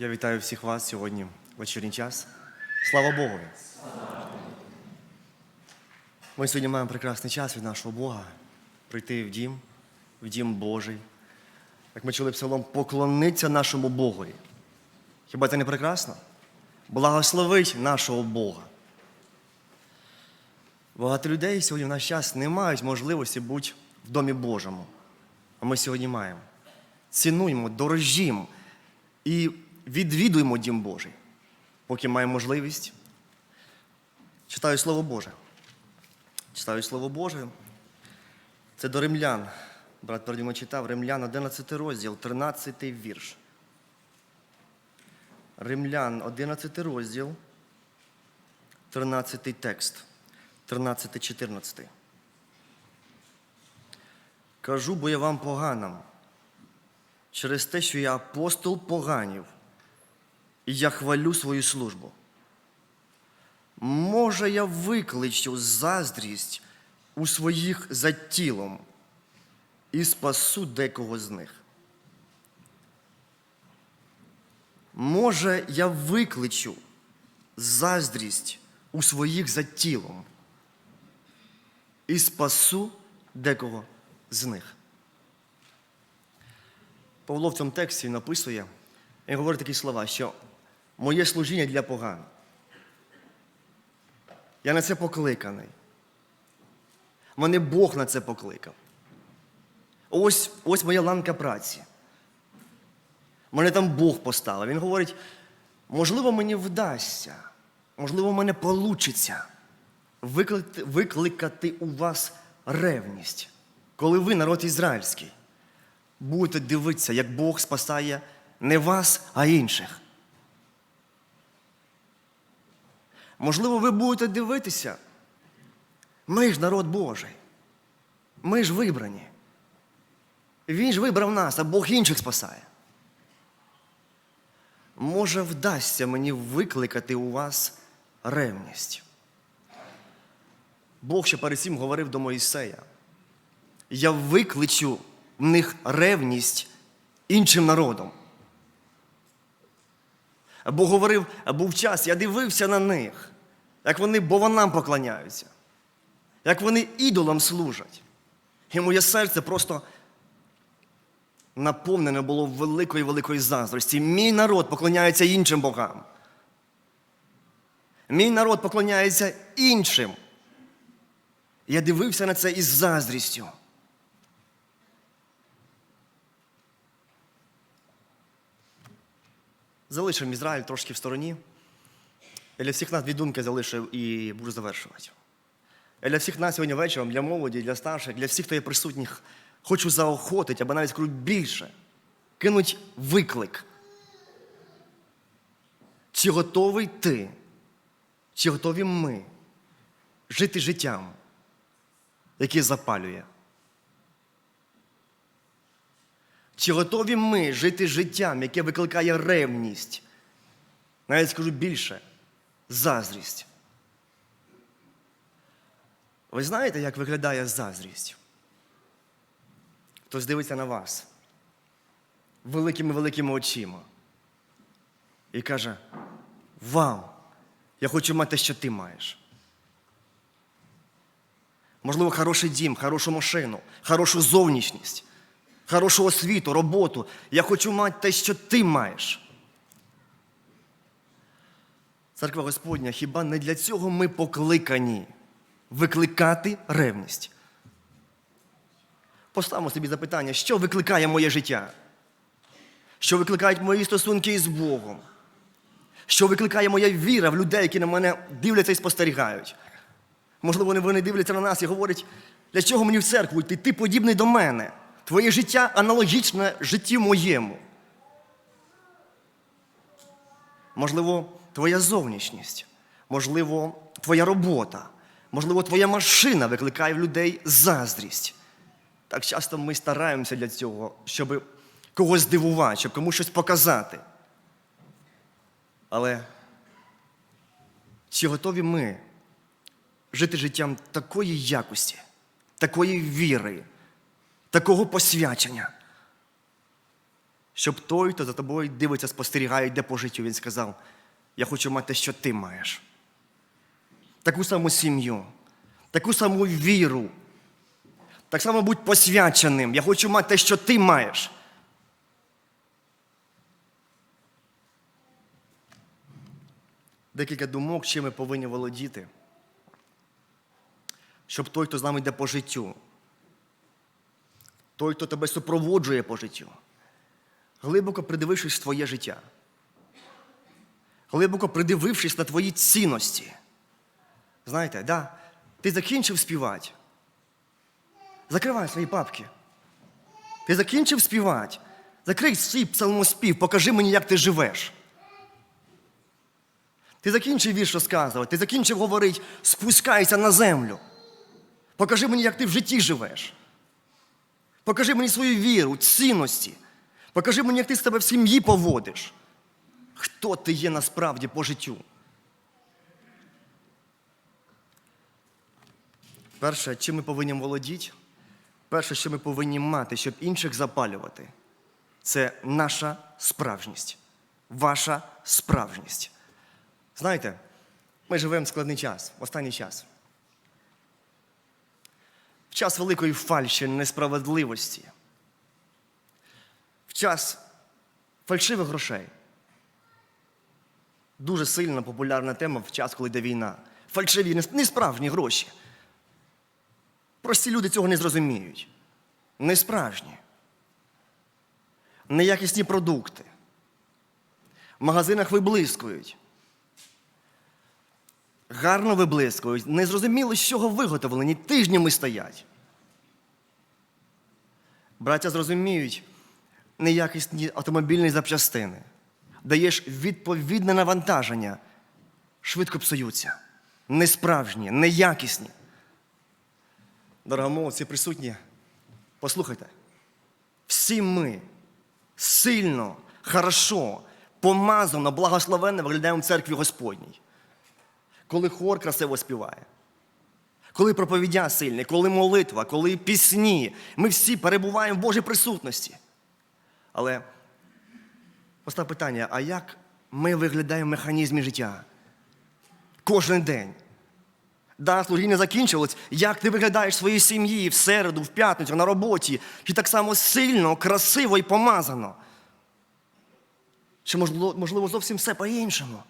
Я вітаю всіх вас сьогодні в вечірній час. Слава Богу! Ми сьогодні маємо прекрасний час від нашого Бога прийти в дім, в дім Божий. Як ми чули псалом, поклонитися нашому Богові. Хіба це не прекрасно? Благословить нашого Бога. Багато людей сьогодні в наш час не мають можливості бути в домі Божому. А ми сьогодні маємо. Цінуємо, дорожімо і відвідуємо Дім Божий, поки маємо можливість. Читаю Слово Боже. Читаю Слово Боже. Це до римлян. Брат Пердімо читав Римлян 11 розділ, 13 вірш. Римлян 11 розділ, 13 текст, 13-14. Кажу, бо я вам поганам, через те, що я апостол поганів, я хвалю свою службу. Може, я викличу заздрість у своїх за тілом і спасу декого з них. Може, я викличу заздрість у своїх за тілом і спасу декого з них. Павло в цьому тексті написує, він говорить такі слова, що моє служіння для поган. Я на це покликаний. Мене Бог на це покликав. Ось, ось моя ланка праці. Мене там Бог поставив. Він говорить, можливо, мені вдасться, можливо, мене вийде викликати, викликати у вас ревність, коли ви, народ ізраїльський, будете дивитися, як Бог спасає не вас, а інших. Можливо, ви будете дивитися. Ми ж народ Божий. Ми ж вибрані. Він ж вибрав нас, а Бог інших спасає. Може, вдасться мені викликати у вас ревність. Бог ще перед цим говорив до Моїсея. Я викличу в них ревність іншим народом. Бог говорив, був час, я дивився на них, як вони бованам поклоняються, як вони ідолам служать. І моє серце просто наповнене було великої великої заздрості. Мій народ поклоняється іншим богам. Мій народ поклоняється іншим. Я дивився на це із заздрістю. Залишимо Ізраїль трошки в стороні. Я для всіх нас дві думки залишив і буду завершувати. Я для всіх нас сьогодні вечором, для молоді, для старших, для всіх, хто є присутніх, хочу заохотити, або навіть скажу більше, кинуть виклик. Чи готовий ти, чи готові ми жити життям, яке запалює? Чи готові ми жити життям, яке викликає ревність? Навіть скажу більше заздрість. Ви знаєте, як виглядає заздрість? Хтось дивиться на вас великими-великими очима і каже: Вау! Я хочу мати що ти маєш. Можливо, хороший дім, хорошу машину, хорошу зовнішність, хорошу освіту, роботу. Я хочу мати те, що ти маєш. Церква Господня, хіба не для цього ми покликані викликати ревність? Поставимо собі запитання, що викликає моє життя? Що викликають мої стосунки із Богом? Що викликає моя віра в людей, які на мене дивляться і спостерігають? Можливо, вони дивляться на нас і говорять, для чого мені в церкву йти? Ти подібний до мене. Твоє життя аналогічне житті моєму. Можливо, твоя зовнішність, можливо, твоя робота, можливо, твоя машина викликає в людей заздрість. Так часто ми стараємося для цього, щоб когось здивувати, щоб комусь щось показати. Але чи готові ми жити життям такої якості, такої віри, такого посвячення, щоб той, хто за тобою дивиться, спостерігає, йде по життю, він сказав: Я хочу мати те, що ти маєш. Таку саму сім'ю, таку саму віру. Так само будь посвяченим. Я хочу мати те, що ти маєш. Декілька думок, чим ми повинні володіти, щоб той, хто з нами йде по життю, той, хто тебе супроводжує по життю, глибоко придивившись в твоє життя, глибоко придивившись на твої цінності. Знаєте, да, ти закінчив співати. Закривай свої папки. Ти закінчив співати. Закрий свій псалмоспів, покажи мені, як ти живеш. Ти закінчив вірш розказувати, ти закінчив говорити, спускайся на землю. Покажи мені, як ти в житті живеш. Покажи мені свою віру, цінності. Покажи мені, як ти себе в сім'ї поводиш. Хто ти є насправді по життю? Перше, чим ми повинні володіти, перше, що ми повинні мати, щоб інших запалювати, це наша справжність. Ваша справжність. Знаєте, ми живемо в складний час, в останній час. В час великої фальші, несправедливості. В час фальшивих грошей. Дуже сильна популярна тема в час, коли йде війна. Фальшиві, несправжні гроші. Прості люди цього не зрозуміють. Несправжні. Неякісні продукти. В магазинах виблискують. Гарно виблискують. Незрозуміло, з чого виготовлені, тижнями стоять. Браття зрозуміють неякісні автомобільні запчастини. Даєш відповідне навантаження, швидко псуються. Несправжні, неякісні. Дорогомовці присутні, послухайте. Всі ми сильно, хорошо, помазано, благословенно виглядаємо в церкві Господній. Коли хор красиво співає, коли проповідя сильне, коли молитва, коли пісні, ми всі перебуваємо в Божій присутності. Але постав питання: а як ми виглядаємо в механізмі життя? Кожен день. Да, служіння закінчилось. Як ти виглядаєш в своїй сім'ї в середу, в п'ятницю, на роботі? Чи так само сильно, красиво і помазано? Чи можливо, можливо зовсім все по-іншому?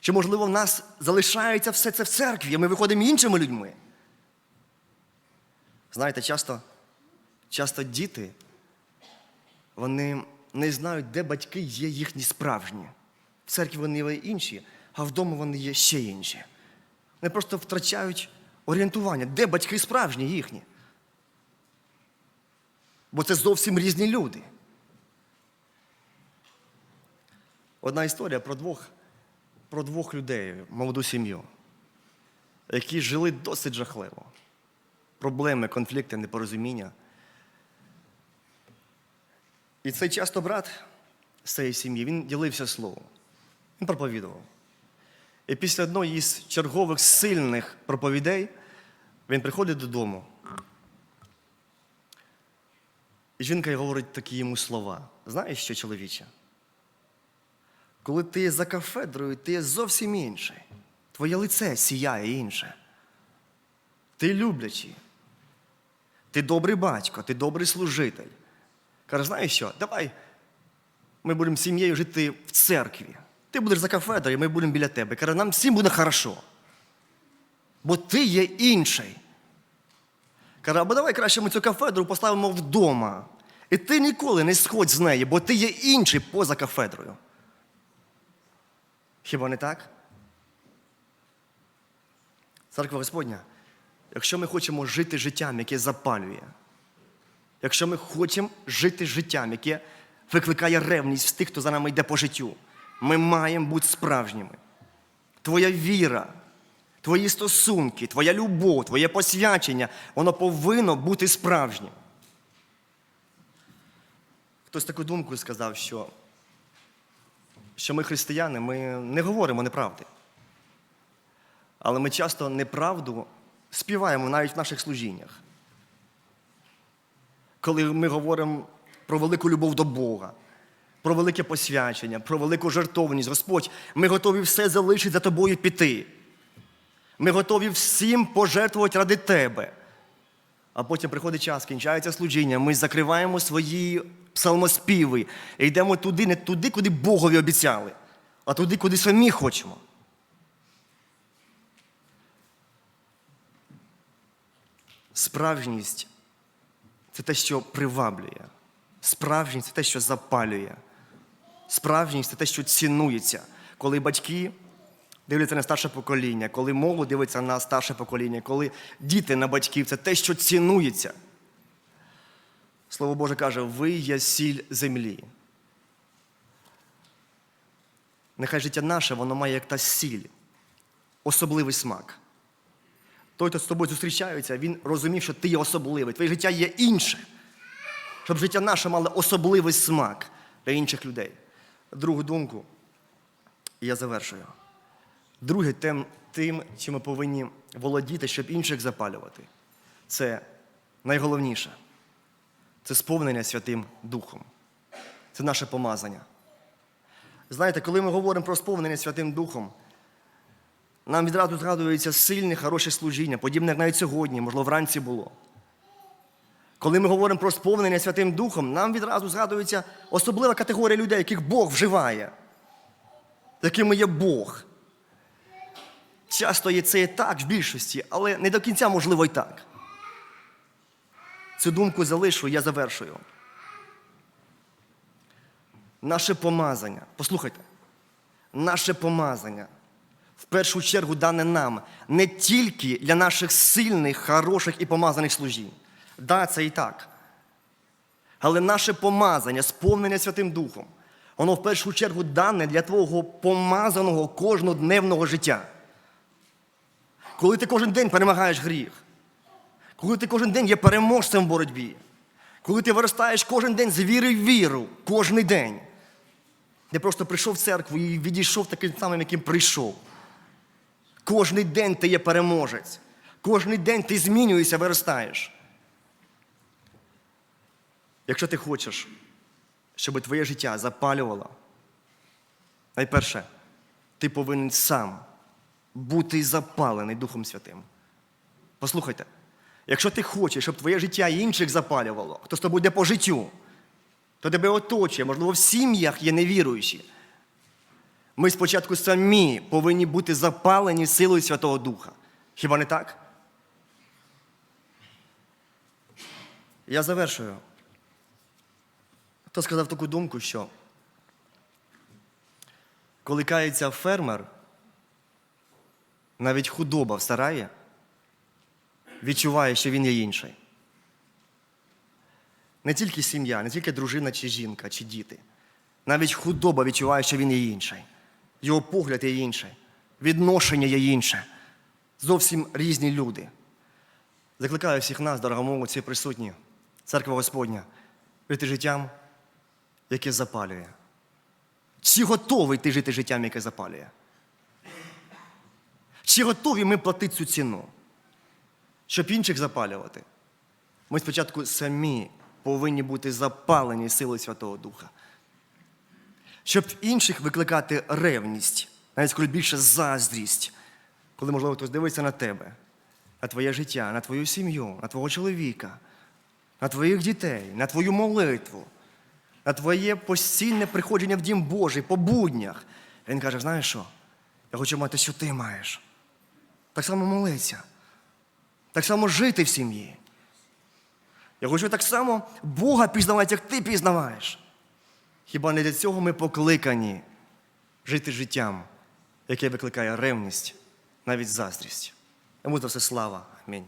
Чи, можливо, в нас залишається все це в церкві, а ми виходимо іншими людьми? Знаєте, часто, часто діти, вони не знають, де батьки є їхні справжні. В церкві вони є інші, а вдома вони є ще інші. Вони просто втрачають орієнтування, де батьки справжні їхні. Бо це зовсім різні люди. Одна історія про двох, про двох людей, молоду сім'ю, які жили досить жахливо. Проблеми, конфлікти, непорозуміння. І цей часто брат з цієї сім'ї, він ділився словом. Він проповідував. І після одної із чергових сильних проповідей він приходить додому. І жінка говорить такі йому слова. Знаєш що, чоловіче? Коли ти є за кафедрою, ти є зовсім інший. Твоє лице сіяє інше. Ти люблячий. Ти добрий батько, ти добрий служитель. Каже, знаєш що? Давай ми будемо сім'єю жити в церкві. Ти будеш за кафедрою, ми будемо біля тебе. Каже, нам всім буде хорошо. Бо ти є інший. Каже, або давай краще ми цю кафедру поставимо вдома. І ти ніколи не сходь з неї, бо ти є інший поза кафедрою. Хіба не так? Церква Господня, якщо ми хочемо жити життям, яке запалює, якщо ми хочемо жити життям, яке викликає ревність в тих, хто за нами йде по життю, ми маємо бути справжніми. Твоя віра, твої стосунки, твоя любов, твоє посвячення, воно повинно бути справжнім. Хтось таку думку сказав, що, що ми християни, ми не говоримо неправди. Але ми часто неправду співаємо навіть в наших служіннях. Коли ми говоримо про велику любов до Бога, про велике посвячення, про велику жертовність. Господь, ми готові все залишити за тобою піти. Ми готові всім пожертвувати ради тебе. А потім приходить час, кінчається служіння, ми закриваємо свої псалмоспіви і йдемо туди, не туди, куди Богові обіцяли, а туди, куди самі хочемо. Справжність це те, що приваблює. Справжність це те, що запалює. Справжність це те, що цінується. Коли батьки дивляться на старше покоління, коли молодь дивиться на старше покоління, коли діти на батьків це те, що цінується. Слово Боже каже, ви є сіль землі. Нехай життя наше, воно має як та сіль, особливий смак. Той, хто з тобою зустрічається, він розумів, що ти є особливий, твоє життя є інше. Щоб життя наше мало особливий смак для інших людей. Другу думку, і я завершую. Друге, тим, тим, чим ми повинні володіти, щоб інших запалювати, це найголовніше це сповнення Святим Духом. Це наше помазання. Знаєте, коли ми говоримо про сповнення Святим Духом, нам відразу згадується сильне, хороше служіння, подібне, як навіть сьогодні, можливо, вранці було. Коли ми говоримо про сповнення Святим Духом, нам відразу згадується особлива категорія людей, яких Бог вживає, якими є Бог. Часто є це і так в більшості, але не до кінця можливо і так. Цю думку залишу, я завершую. Наше помазання, послухайте, наше помазання в першу чергу дане нам не тільки для наших сильних, хороших і помазаних служінь. Да, це і так. Але наше помазання, сповнення Святим Духом, воно в першу чергу дане для твого помазаного кожнодневного життя. Коли ти кожен день перемагаєш гріх, коли ти кожен день є переможцем в боротьбі, коли ти виростаєш кожен день з віри в віру, кожен день. Не просто прийшов в церкву і відійшов таким самим, яким прийшов. Кожний день ти є переможець. Кожний день ти змінюєшся, виростаєш. Якщо ти хочеш, щоб твоє життя запалювало, найперше, ти повинен сам бути запалений Духом Святим. Послухайте, якщо ти хочеш, щоб твоє життя інших запалювало, хто з тобою йде по життю, то тебе оточує, можливо, в сім'ях є невіруючі. Ми спочатку самі повинні бути запалені силою Святого Духа. Хіба не так? Я завершую. Хто сказав таку думку, що коли кається фермер, навіть худоба в сараї відчуває, що він є інший. Не тільки сім'я, не тільки дружина чи жінка, чи діти. Навіть худоба відчуває, що він є інший. Його погляд є інший, відношення є інше. Зовсім різні люди. Закликаю всіх нас, дорогомовці, присутні, церква Господня, жити життям, яке запалює. Чи готовий ти жити життям, яке запалює? Чи готові ми платити цю ціну, щоб інших запалювати? Ми спочатку самі повинні бути запалені силою Святого Духа. Щоб в інших викликати ревність, навіть коли більше заздрість, коли, можливо, хтось дивиться на тебе, на твоє життя, на твою сім'ю, на твого чоловіка, на твоїх дітей, на твою молитву, на твоє постійне приходження в дім Божий по буднях. Він каже: знаєш що? Я хочу мати, що ти маєш. Так само молитися, так само жити в сім'ї. Я хочу так само Бога пізнавати, як ти пізнаваєш. Хіба не для цього ми покликані жити життям, яке викликає ревність, навіть заздрість. Йому за все слава. Амінь.